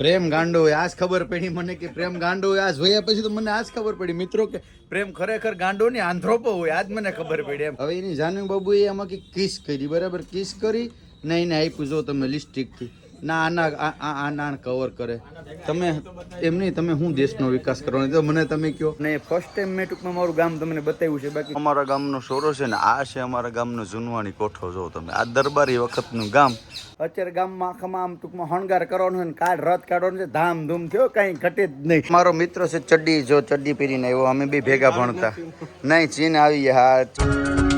પ્રેમ ગાંડો હોય આજ ખબર પડી મને કે પ્રેમ ગાંડો હોય આ જોયા પછી તો મને આજ ખબર પડી. મિત્રો કે પ્રેમ ખરેખર ગાંડો ની આંધ્રોપો હોય, આજ મને ખબર પડી એમ. હવે એની જાનવી બાબુ એ આમાં કે કિસ કરી, બરાબર? કિસ કરી ને એને આપ્યું, જો તમે લિસ્ટિકથી. ના આના આ આ- આ ના કવર કરે. તમે એમ નહીં તમે હું દેશનો વિકાસ કરવાનો તો મને તમે કહો ને ફર્સ્ટ ટાઈમ મેં ટૂંકમાં મારું ગામ તમને બતાવ્યું છે બાકી અમારા ગામનો સોરો છે ને આ છે અમારા ગામનો જુનવાણી કોઠો જો તમે. આ દરબારી વખતનું ગામ. અત્યારે ગામમાં આખામાં આમ ટૂંકમાં હણગાર કરવાનો છે ને કાર્ડ રદ કાઢવાનો છે ધામધૂમ થયો કઈ ઘટે જ નહીં. મારો મિત્ર છે ચડ્ડી જો ચડ્ડી પહેરીને આવ્યો અમે બી ભેગા ભણતા. નહીં ચીન આવી હા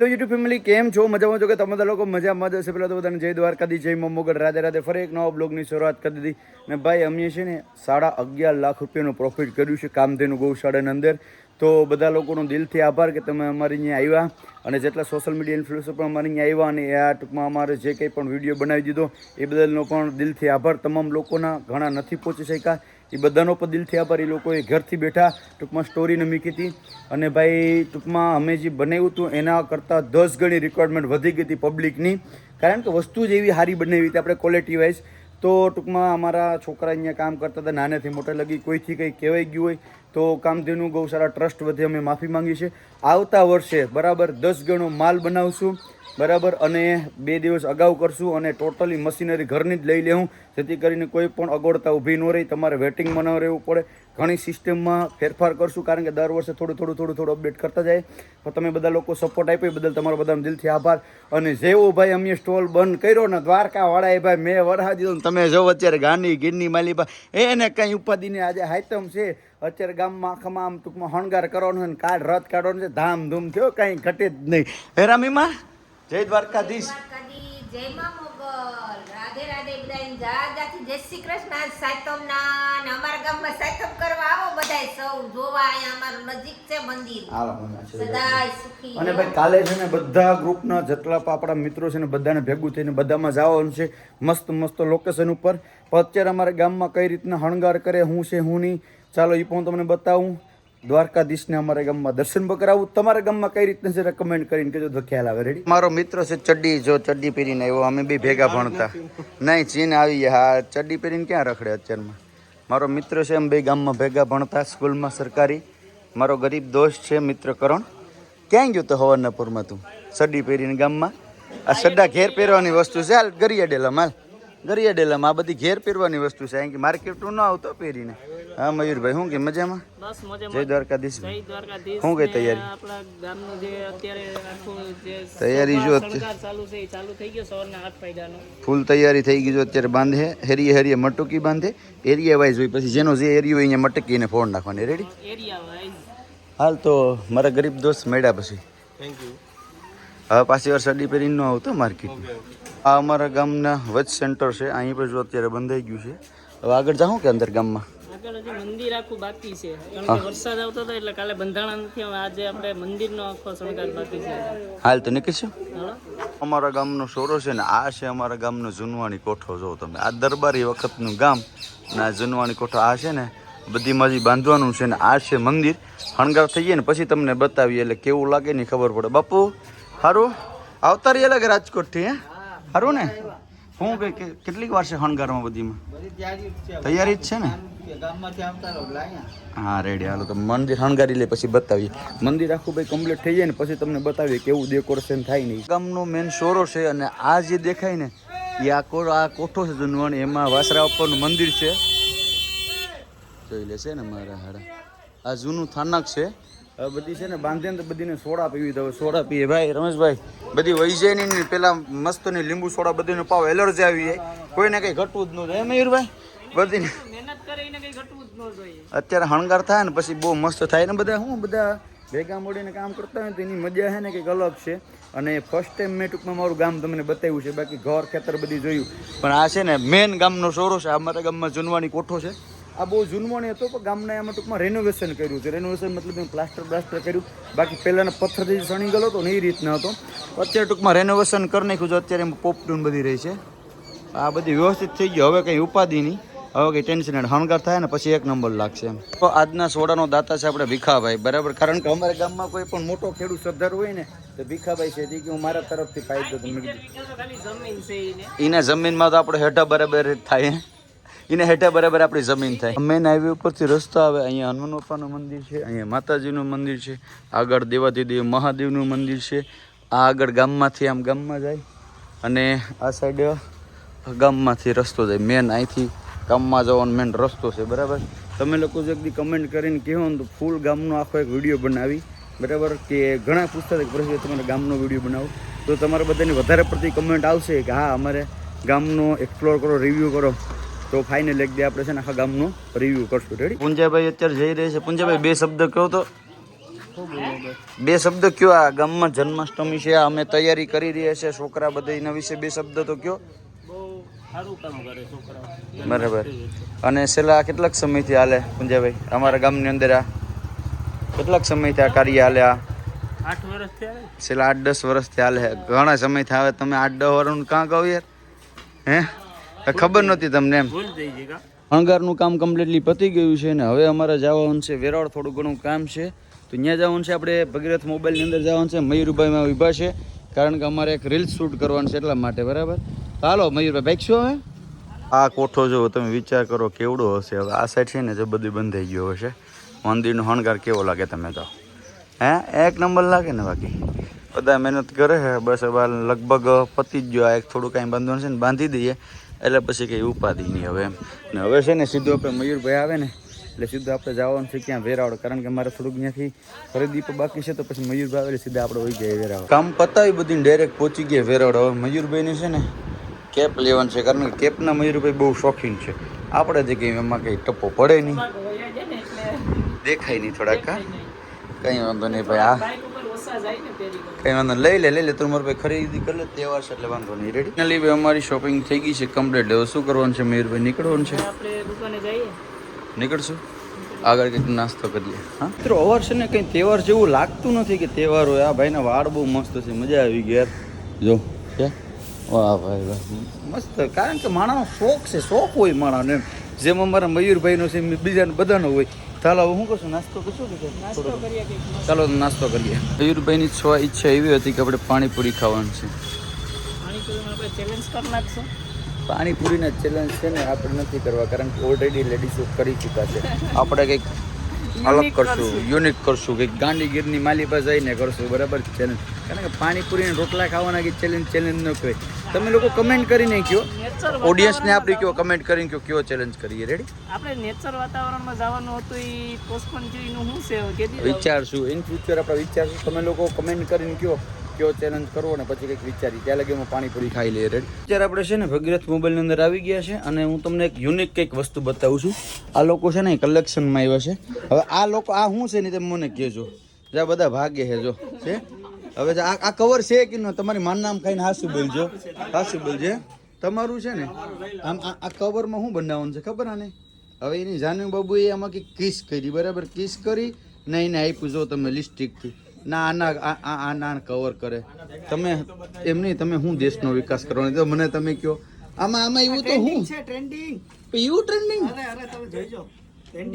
તો યુટ્યુબ ફેમિલી કેમ છો? મજામાં છો કે તમે લોકો? મજામાં મજા હશે. પેલા તો બધાને જય દ્વારકાધી જય મા મોગલ રાધે રાધે ફરી એક નવા બ્લોગની શરૂઆત કરી દીધી. ને ભાઈ, અમે છે ને સાડા અગિયાર લાખ રૂપિયાનું પ્રોફિટ કર્યું છે કામધેનુ ગૌશાળાની અંદર. તો બધા લોકોનો દિલથી આભાર કે તમે અમારી અહીંયા આવ્યા. અને જેટલા સોશિયલ મીડિયા ઇન્ફ્લુએન્સર પણ અમારી અહીંયા આવ્યા અને આ ટૂંકમાં અમારે જે કંઈ પણ વીડિયો બનાવી દીધો, એ બદલનો પણ દિલથી આભાર. તમામ લોકોના ઘણા નથી પહોંચી શક્યા. એ બધાનો પણ દિલથી આભાર એ લોકોએ ઘરથી બેઠા ટૂંકમાં સ્ટોરીને મૂકી હતી અને ભાઈ, ટૂંકમાં અમે જે બનાવ્યું હતું, એના કરતાં દસ ગણી રિક્વાયરમેન્ટ વધી ગઈ હતી પબ્લિકની કારણ કે વસ્તુ જ એવી સારી બનાવી હતી, આપણે ક્વોલિટી વાઇઝ તો ટૂંકમાં અમારા છોકરા અહીંયા કામ કરતા હતા, નાનેથી મોટા લગી કોઈથી કંઈ કહેવાઈ ગયું હોય, તો કામધેનુ ગૌશાળા ટ્રસ્ટ વતી અમે માફી માંગી છે આવતા વર્ષે બરાબર દસ ગણો માલ બનાવશું. બરાબર? અને બે દિવસ અગાઉ કરશું અને ટોટલી મશીનરી ઘરની જ લઈ લેવું જેથી કરીને કોઈ પણ અગવડતા ઊભી ન રહી. તમારે વેટિંગમાં ન રહેવું પડે. ઘણી સિસ્ટમમાં ફેરફાર કરશું કારણ કે દર વર્ષે થોડું થોડું થોડું થોડું અપડેટ કરતા જાય. તો તમે બધા લોકો સપોર્ટ આપ્યો બદલ તમારો બધાનો દિલથી આભાર. અને જેવો ભાઈ અમે સ્ટોલ બંધ કર્યો ને દ્વારકાવાળા એ ભાઈ મેં વરહા દીધો તમે જો અત્યારે ગાની ગીરની માલી એને કંઈ ઉપાધિની આજે હાઈતમ છે. અત્યારે ગામમાં આખામાં આમ ટૂંકમાં શણગાર કરવાનો છે કાઢ રદ કાઢવાનો છે. ધામધૂમ થયો, કંઈ ઘટે જ નહીં. હે રામીમાં? જય દ્વારકાધીશ. જય મા મોગલ. રાધે રાધે બધાને જા જય શ્રી કૃષ્ણ. આજ સાતમના ને અમારા ગામમાં સાતમ કરવા આવો બધાય સૌ. જોવા અહીંયા અમારું નજીક છે મંદિર. હાલો સદાય સુખી. અને ભાઈ કાલે છે ને બધા ગ્રુપના જેટલા પણ આપણા મિત્રો છે ને બધાને ભેગું થઈને બધામાં જવાનું છે. મસ્ત મસ્ત લોકેશન ઉપર. અત્યારે અમારા ગામમાં કઈ રીતના હણગાર કરે હું છે હું નહીં. ચાલો એ પણ તમને બતાવું. દ્વારકાધીશને અમારા ગામમાં દર્શન કરાવું. તમારા ગામમાં કઈ રીતના છે? કમેન્ટ કરીને કહેજો તો ખ્યાલ આવે. રેડી મારો મિત્ર છે ચડ્ડી જો ચડ્ડી પહેરીને એવો અમે બી ભેગા ભણતા. નહીં ચીન આવી ગયા. હા ચડ્ડી પહેરીને ક્યાં રખડે અત્યારમાં? મારો મિત્ર છે એમ બે ગામમાં ભેગા ભણતા સ્કૂલમાં સરકારી. મારો ગરીબ દોસ્ત છે મિત્ર કરણ. ક્યાં ગયો તો હવારનાપુરમાં તું? ચડ્ડી પહેરીને ગામમાં? આ સड्डा ઘેર પહેરવાની વસ્તુ છે હાલ ગરી અડેલા હાલ. ગરિયા ડેલામાં આ બધી ઘેર પહેરવાની વસ્તુ છે. અહીં કે માર્કેટનું ન આવતો પહેરીને. હા મયુરભાઈ શું કે મજામાં? બસ મજામાં. જય દ્વારકાધીશ. શું કઈ તૈયારી? આપણા ગામનું જે અત્યારે આખું જે તૈયારી જો ચાલુ ચાલુ થઈ ગયો સવારના આઠ વાગ્યાનો. ફૂલ તૈયારી થઈ ગઈ જો અત્યારે બાંધે હેરીએ હેરીએ મટુકી બાંધે એરિયા વાઇઝ હોય પછી જેનો જે એરિયો હોય અહીંયા મટકીને ફોન નાખવાની. રેડી એરિયા હાલ તો મારા ગરીબ દોસ્ત મળ્યા પછી. હવે પાછી વાર સડી પહેરીને ન આવતો માર્કેટ આ અમારા ગામના વચ સેન્ટર છે. અહીં પર જો અત્યારે બંધાઈ ગયું છે. હવે આગળ જાઉં કે અંદર ગામમાં? આગળ હજી મંદિર આખું બાકી છે. કારણ કે વરસાદ આવતો હતો એટલે કાલે બંધાણા નથી હવે આજે આપણે મંદિરનો આખો શણગાર બાકી છે. હાલ તો નીકળશું અમારા ગામનો સોરો છે ને આ છે અમારા ગામનો જુનવાણી કોઠો જો તમે. આ દરબારી વખતનું ગામ ને આ જુનવાણી કોઠો આ છે ને બધી માજી બાંધવાનું છે ને આ છે મંદિર. શણગાર થઈ જાય ને પછી તમને બતાવીએ એટલે કેવું લાગે ને ખબર પડે. બાપુ સારું આવતા રહીએ લાગે રાજકોટથી હે? સારું ને? હું કે કેટલીક વાર છે શણગારમાં બધીમાં? તૈયારી જ છે ને? હા રેડી હાલો તો મંદિર શણગારી લે પછી બતાવીએ. મંદિર આખું ભાઈ કમ્પ્લીટ થઈ જાય ને પછી તમને બતાવીએ કેવું ડેકોરેશન થાય નહીં ગામનો મેન સોરો છે અને આ જે દેખાય ને એ આ આ કોઠો છે જૂનવાણી એમાં વાસરા ઉપરનું મંદિર છે. જોઈ લેશે ને મારા હાડા. આ જૂનું થાનક છે. બધી છે ને બાંધે ને તો બધીને સોડા પીવી તો સોડા પીએ. ભાઈ રમેશભાઈ બધી વહી જાય નહીં ને પેલા મસ્ત ને લીંબુ સોડા બધીને પાવ એલર્જી આવી જાય. કોઈને કંઈ ઘટવું જ ન હે મયુરભાઈ? બધીને મહેનત કરીને કંઈ ઘટવું જ ન જોઈએ. અત્યારે હણગાર થાય ને પછી બહુ મસ્ત થાય ને બધા હું બધા ભેગા મળીને કામ કરતા હોય ને તો એની મજા છે ને કંઈક અલગ છે. અને ફર્સ્ટ ટાઈમ મેં ટૂંકમાં મારું ગામ તમને બતાવ્યું છે બાકી ઘર ખેતર બધી જોયું. પણ આ છે ને મેન ગામનો સોરો છે અમારા ગામમાં જનવાની કોઠો છે. આ બહુ જૂનવાણી હતો પણ ગામના એમાં ટૂંકમાં રેનોવેશન કર્યું છે. રેનોવેશન મતલબ પ્લાસ્ટર બ્લાસ્ટર કર્યું. બાકી પહેલાંના પથ્થરથી સણી ગયો હતો ને એ રીતના હતો. અત્યારે ટૂંકમાં રેનોવેશન કરી નાખ્યું છે. અત્યારે એમ પોપટૂન બધી રહી છે. આ બધી વ્યવસ્થિત થઈ ગઈ. હવે કંઈ ઉપાધિ નહીં. હવે કંઈ ટેન્શન નહીં હણગાર થાય ને પછી એક નંબર લાગશે એમ. તો આજના સોડાનો દાતા છે આપણે ભીખાભાઈ બરાબર? કારણ કે અમારા ગામમાં કોઈ પણ મોટો ખેડૂત સરદાર હોય ને તો ભીખાભાઈ છે. કે હું મારા તરફથી ફાયદો દઉં તમે કીધું ખાલી જમીન છે એને એને જમીનમાં તો આપણે હેઠા બરાબર થાય એને હેઠા બરાબર આપણી જમીન થાય. મેન હાઈવે ઉપરથી રસ્તો આવે, અહીંયા હનુમાન બાપાનું મંદિર છે, અહીંયા માતાજીનું મંદિર છે, આગળ દેવાધિદેવ મહાદેવનું મંદિર છે, આ આગળ ગામમાંથી આમ ગામમાં જાય અને આ સાઈડ ગામમાંથી રસ્તો જાય. મેન અહીંથી ગામમાં જવાનો મેન રસ્તો છે, બરાબર? તમે લોકો જો એકદી કમેન્ટ કરીને કહો ને તો ફૂલ ગામનો આખો એક વીડિયો બનાવી, બરાબર? કે ઘણા પૂછતા હતા કે તમારે ગામનો વીડિયો બનાવો. તો તમારે બધાની વધારે પડતી કમેન્ટ આવશે કે હા, અમારે ગામનો એક્સપ્લોર કરો રિવ્યૂ કરો. તો ફાઇનલ એક દે આપણે છે ને આખા ગામનું રિવ્યૂ કરશું. રેડી પુંજાભાઈ અત્યારે જઈ રહે છે. પુંજાભાઈ બે શબ્દ કહો તો. બે શબ્દ કયો? આ ગામમાં જન્માષ્ટમી છે અમે તૈયારી કરી રહ્યા છે. છોકરા બધા એના વિશે બે શબ્દ તો કયો? બહુ સારું કામ કરે છોકરાઓ બરાબર. અને છેલ્લા કેટલાક સમયથી હાલે પુંજાભાઈ? અમારા ગામની અંદર આ કેટલાક સમયથી આ કાર્ય હાલે આ? આઠ વર્ષ થયા છેલ્લા આઠ દસ વર્ષથી હાલે છે. ઘણા સમયથી આવે. તમે આઠ દસ વર્ષનું કાં કહો યાર. હે? ખબર નહોતી તમને એમ? કા? કામ કમ્પ્લીટલી પતી ગયું છે ને હવે અમારે જવાનું છે વેરાવળ થોડું ઘણું કામ છે. તો ત્યાં જવાનું છે આપણે ભગીરથ મોબાઈલની અંદર જવાનું છે. મયુરભાઈમાં ઊભા છે. કારણ કે અમારે એક રીલ્સ શૂટ કરવાનું છે એટલા માટે બરાબર? હાલો મયુરભાઈ બાઈક શું હવે? આ કોઠો જો તમે વિચાર કરો કેવડો હશે હવે? આ સાઈડ છે ને જે બધી બંધ થઈ ગયો હશે. મંદિરનો શણગાર કેવો લાગે તમે તો? હે? એક નંબર લાગે ને બાકી? બધા મહેનત કરે છે બસ હવે લગભગ પતી જ ગયો. આ એક થોડું કાંઈ બાંધવાનું છે ને બાંધી દઈએ. એટલે પછી કંઈ ઉપાધિ નહીં હવે એમ. ને હવે છે ને સીધું આપણે મયુરભાઈ આવે ને એટલે સીધું આપણે જવાનું છે ક્યાં? વેરાવળ. કારણ કે મારે થોડુંક ત્યાંથી ખરીદી પણ બાકી છે તો પછી મયુરભાઈ આવે એટલે સીધા આપણે વહી જાય વેરાવળ. કામ પતાવી બધી ડાયરેક્ટ પહોંચી ગયા વેરાવળ. હવે મયુરભાઈની છે ને કેપ લેવાનું છે કારણ કે કેપના મયુરભાઈ બહુ શોખીન છે. આપણે જે કંઈ એમાં કંઈ ટપ્પો પડે નહીં. દેખાય નહીં થોડાક હા? કંઈ વાંધો નહીં ભાઈ આ કઈ વાંધો. લઈ લે લઈ લે તું મારા ભાઈ ખરીદી કરી લે તહેવાર છે એટલે વાંધો નહીં. રેડી ફાઇનલી ભાઈ અમારી શોપિંગ થઈ ગઈ છે કમ્પ્લીટ હવે શું કરવાનું છે? મયુરભાઈ નીકળવાનું છે? આપણે દુકાને જઈએ. નીકળશું? આગળ કંઈક નાસ્તો કરીએ હા? મિત્રો અવાર છે ને કંઈ તહેવાર જેવું લાગતું નથી કે તહેવાર હોય. આ ભાઈના વાળ બહુ મસ્ત છે. મજા આવી ગઈ યાર. જો વાહ ભાઈ વાહ. મસ્ત. કારણ કે માણાનો શોખ છે. શોખ હોય માણાને જેમ અમારા મયુરભાઈનો છે બીજાને બધાનો હોય. ચાલો હું શું કરશું નાસ્તો કરશું કે ચાલો નાસ્તો કરીએ. મયુરભાઈની છ ઈચ્છા એવી હતી કે આપણે પાણીપુરી ખાવાનું છે. પાણીપુરીમાં આપણે ચેલેન્જ પાણીપુરીના ચેલેન્જ છે ને આપણે નથી કરવા કારણ કે ઓલરેડી લેડીઝો કરી ચૂક્યા છે. આપણે કંઈક અલગ કરશું. યુનિક કરશું. કે ગાંધીગીરની માલી પાસે જઈને કરશું. બરાબર ચેલેન્જ કારણ કે પાણીપુરી રોટલા ખાવાના કે ચેલેન્જ ચેલેન્જ ન કહે તમે લોકો કમેન્ટ કરીને કયો. ઓડિયન્સને આપણે કયો કમેન્ટ કરીને કયો કયો ચેલેન્જ કરીએ. રેડી આપણે નેચર વાતાવરણમાં જવાનું હતું એ પોસ્ટપોન જોઈનું શું છે વિચારશું. ઇન ફ્યુચર આપણે વિચારશું. તમે લોકો કમેન્ટ કરીને કહો કયો ચેલેન્જ કરવો ને પછી કંઈક વિચારી ત્યાં લગી હું પાણીપુરી ખાઈ લઈએ રેડી અત્યારે આપણે છે ને ભગીરથ મોબાઈલની અંદર આવી ગયા છે અને હું તમને એક યુનિક કંઈક વસ્તુ બતાવું છું. આ લોકો છે ને કલેક્શનમાં આવ્યા છે. હવે આ લોકો, આ શું છે ને તમે મને કહેજો. જ્યાં બધા ભાગે છે, જો. છે? હવે આ આ કવર છે કે ન? તમારી માન નામ ખાઈને હાસુ બોલજો. હાસુ બોલજે તમારું છે ને, આમ આ કવરમાં શું બનાવવાનું છે ખબર આને? હવે એની જાનુ બાબુએ આમાં કંઈક કિસ કરી, બરાબર? કિસ કરી ને એને આપ્યું, જો તમે લિપસ્ટિકથી ના આના આ આ- આના કવર કરે. તમે એમ નહીં તમે શું દેશનો વિકાસ કરવાનો? તો મને તમે કહો આમાં આમાં એવું તો હું? ટ્રેન્ડિંગ એવું ટ્રેન્ડિંગ અરે અરે તમે જોઈજો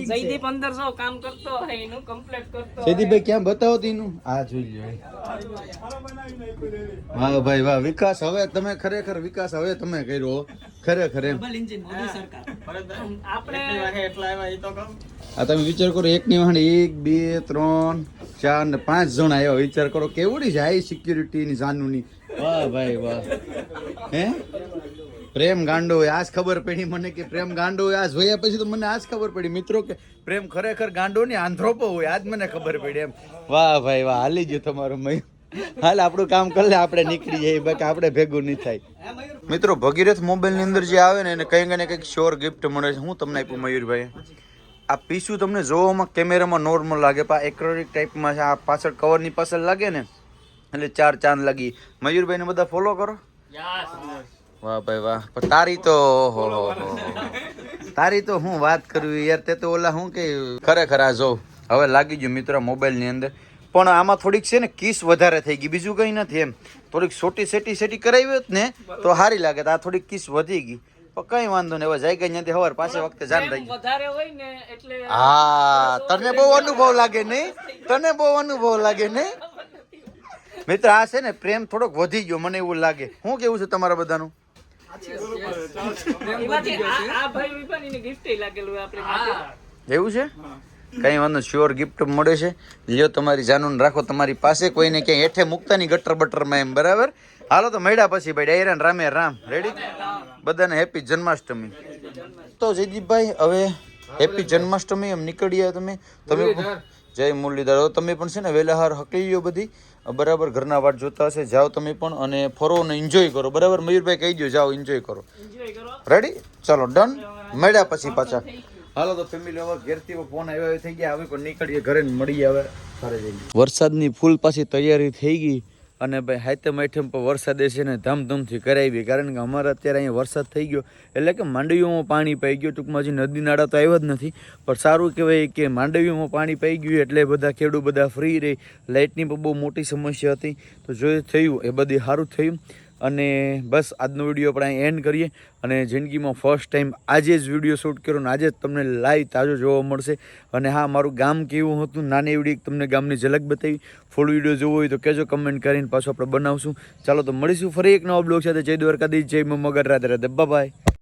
જયદીપ કામ કરતો હોય એનું કમ્પ્લીટ કરતો જયદીપભાઈ ક્યાં બતાવો તો આ જોઈ લો વાહ ભાઈ વાહ વિકાસ હવે તમે ખરેખર વિકાસ હવે તમે કર્યો ખરેખર એમ. ડબલ એન્જિન મોદી સરકાર. આપણે આ તમે વિચાર કરો એક ની વાહન એક બે ત્રણ ચાર ને પાંચ જણા આવ્યા વિચાર કરો કેવડી હાઈ સિક્યુરિટી ની જાનુની. વાહ ભાઈ વાહ. હે? પ્રેમ ગાંડો હોય, આજ ખબર પડી મને કે પ્રેમ ગાંડો હોય આ જોયા પછી તો મને આજ ખબર પડી. મિત્રો કે પ્રેમ ખરેખર ગાંડો ની આંધ્રોપો હોય, આજ મને ખબર પડી એમ. વાહ ભાઈ વાહ, હાલી ગયું તમારું મય હાલ આપણું કામ કરી લે, આપણે નીકળી જઈએ, બાકી આપણે ભેગું નહીં થાય. મિત્રો, ભગીરથ મોબાઈલની અંદર જે આવે ને, એને કંઈક ને કંઈક શ્યોર ગિફ્ટ મળે છે. હું તમને આપ્યું મયુરભાઈ આ પીસું તમને જોવામાં કેમેરામાં નોર્મલ લાગે પણ એક્રોનિક ટાઈપમાં છે આ પાછળ કવરની પાછળ લાગે ને એટલે ચાર ચાંદ લાગી. મયુરભાઈને બધા ફોલો કરો. વાહ ભાઈ વાહ. પણ તારી તો ઓહો હો. તારી તો હું વાત કરવી યાર તે તો ઓલા હું કે ખરેખર આ જો હવે લાગી ગયું મિત્રો મોબાઈલની અંદર. પણ આમાં થોડીક છે ને કિસ વધારે થઈ ગઈ બીજું કંઈ નથી એમ. થોડીક સોટી સેટી સેટી કરાવી હોત ને તો સારી લાગે આ થોડીક કિસ વધી ગઈ. કઈ વાંધો નહીં હવે જાય ગઈ ત્યાંથી હવાર પાસે વખતે જાન રહી વધારે હોય ને એટલે હા તને બહુ અનુભવ લાગે નહીં? તને બહુ અનુભવ લાગે નહીં? મિત્ર આ છે ને પ્રેમ થોડોક વધી ગયો મને એવું લાગે. શું કેવું છે તમારા બધાનું? એવું છે? કઈ વાંધો શ્યોર ગિફ્ટ મળે છે. લ્યો તમારી જાનુન રાખો તમારી પાસે કોઈને ક્યાંય હેઠે મૂકતાની ગટર બટરમાં એમ બરાબર? હાલો તો મળ્યા પછી ભાઈ ડાયરા રામે રામ. રેડી બધાને હેપી જન્માષ્ટમી. તો જયદીપભાઈ હવે હેપી જન્માષ્ટમી એમ નીકળ્યા તમે. તમે જય મુરલીધર. હવે તમે પણ છે ને વેલાહાર હકલી લ્યો બધી. બરાબર ઘરના વાટ જોતા હશે. જાઓ તમે પણ અને ફરો અને એન્જોય કરો. બરાબર મયુરભાઈ કહી દો જાઓ એન્જોય કરો. રેડી ચલો ડન મળ્યા પછી પાછા. હાલો તો ફેમિલી હવે ઘેરથી ફોન આવ્યો થઈ ગયા. હવે કોઈ નીકળીએ ઘરે મળી મળીએ હવે. ઘરે જઈએ. વરસાદની ફૂલ પાછી તૈયારી થઈ ગઈ. અને ભાઈ હાઈતમ આઈટમ પર વરસાદે છે ને ધામધૂમથી કરાવી કારણ કે અમારે અત્યારે અહીંયા વરસાદ થઈ ગયો. એટલે કે માંડવીઓમાં પાણી પાઈ ગયું. ટૂંકમાં હજી નદી નાળા તો આવ્યા જ નથી. પણ સારું કહેવાય કે માંડવીઓમાં પાણી પાઈ ગયું એટલે બધા ખેડૂત બધા ફ્રી રહી. લાઇટની પણ બહુ મોટી સમસ્યા હતી. તો જો થયું, એ બધી સારું થયું. અને બસ આજનો વીડિયો આપણે અહીં એન્ડ કરીએ. અને જિંદગીમાં ફર્સ્ટ ટાઈમ આજે જ વીડિયો શૂટ કર્યો ને આજે જ તમને લાઈવ તાજો જોવા મળશે. અને હા, મારું ગામ કેવું હતું? નાની એવડી તમને ગામની ઝલક બતાવી. ફૂલ વીડિયો જોવો હોય તો કહેજો કમેન્ટ કરીને પાછું આપણે બનાવશું. ચાલો તો મળીશું ફરી એક નવા બ્લોગ સાથે. જય દ્વારકાધીશ, જય મગર રાધે રાધે. બાય